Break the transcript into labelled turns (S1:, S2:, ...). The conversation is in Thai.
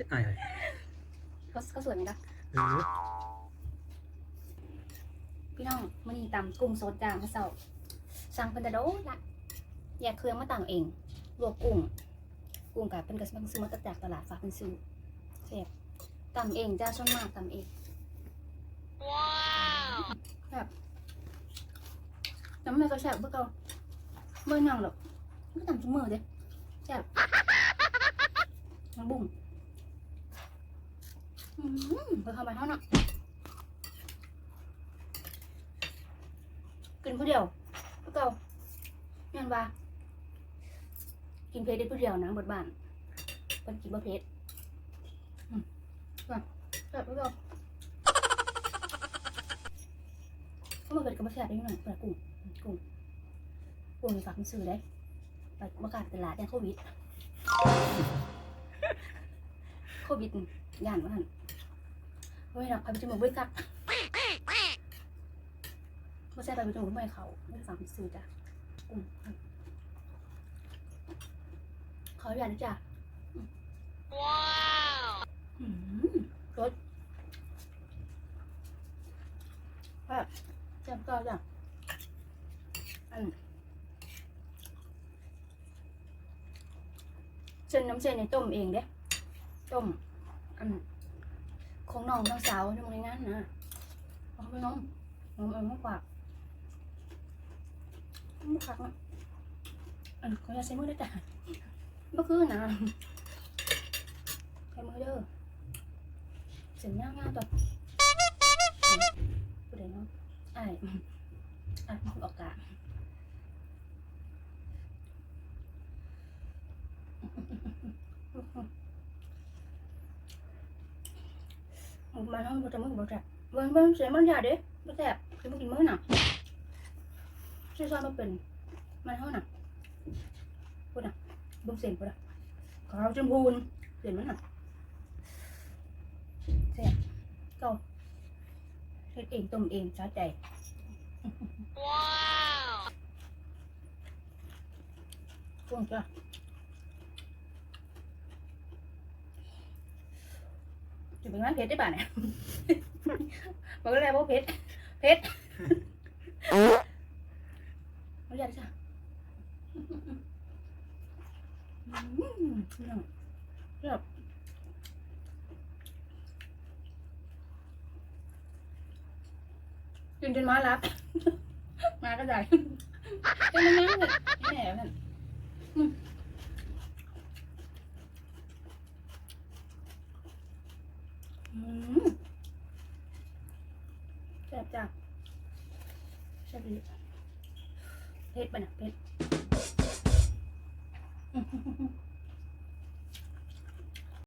S1: จะอายเลย
S2: ก็ก็สวยเหมือนกัน
S1: เออ
S2: พี่น้องมันนี่ตำกุ้งสดจ้ามาเสาสั่งเป็นแต่โดนละแยกเครื่องมาต่างเองลวกกุ้ง กุ้งกับเป็นกระสังซื้อมาจากตลาดฝากเป็นซื้อเสียบตำเองจ้าช่วงมากตำเองว้าวแบบจำไม่ก็แซ่บเพื่อเก่าเมื่อนั่งหรอกไม่ตำจุ่มมือเด้แซ่บน้ำบุ้ง อืมเพื่อเข้าไปเท่านั้นกินผู้เดียวผู้เก่าแม่นว่า กินเพชรได้ผู้เดียวนะบดบ้านเป็นกินบะเพชรมแบบแบบผู้เก่าก็มาเกิดกับมาแซ่บได้หน่อยเปิดกุ้งกุ้งกุ้งฝากมันซื้อได้ไปประกาศตลาดเนี่ยโควิด โควิดย่านว่าหัน เฮ้ยหนักใครไปจมูกเว้ยกักไม่ใช่ไปประตูไม่เขาไม่ฟังสื่อจ้ะอืมเขาอยากนะจ้ะว้าวรสแบบจำก็จ้ะอันเส้นน้ำเส้นในต้มเองเด้ ต้มอัน ของน้องน้องสาวที่มึงในงานนะเอาไปน้องน้องเอามาฝากไม่คักนะอันขออยาใช้มือได้แต่เมื่อคืนนะใช้มือเด้อเสียงง่ายง่าตัวผู้ใดเนาะไอ้ไอ้มันออกกา มาห้องเราจะมึงบอกจ้ะวันวันเสียมันยาเด้ไม่แซ่บคือมึงกินมื้อน่ะช่วยซ้อนมาเป็นมันเท่าน่ะพูดน่ะบุ้มเสียงพูดน่ะขาวจมพูนเสียงมันน่ะเสียก็เฮ็ดเองต้มเองสาใจว้าวกุ้งจ้ะ จะเป็นงานเพชรได้ป่ะเนี่ยมันก็เลยว่าเพชรเพชรเอาอย่าจ้ะอืมเนี่ยแบบกินจนมารับ มาก็ได้จนมันยังเลยแหน่ท่านอืมอืม จ้ะแซ่บดีเพชรป่ะนะเพชร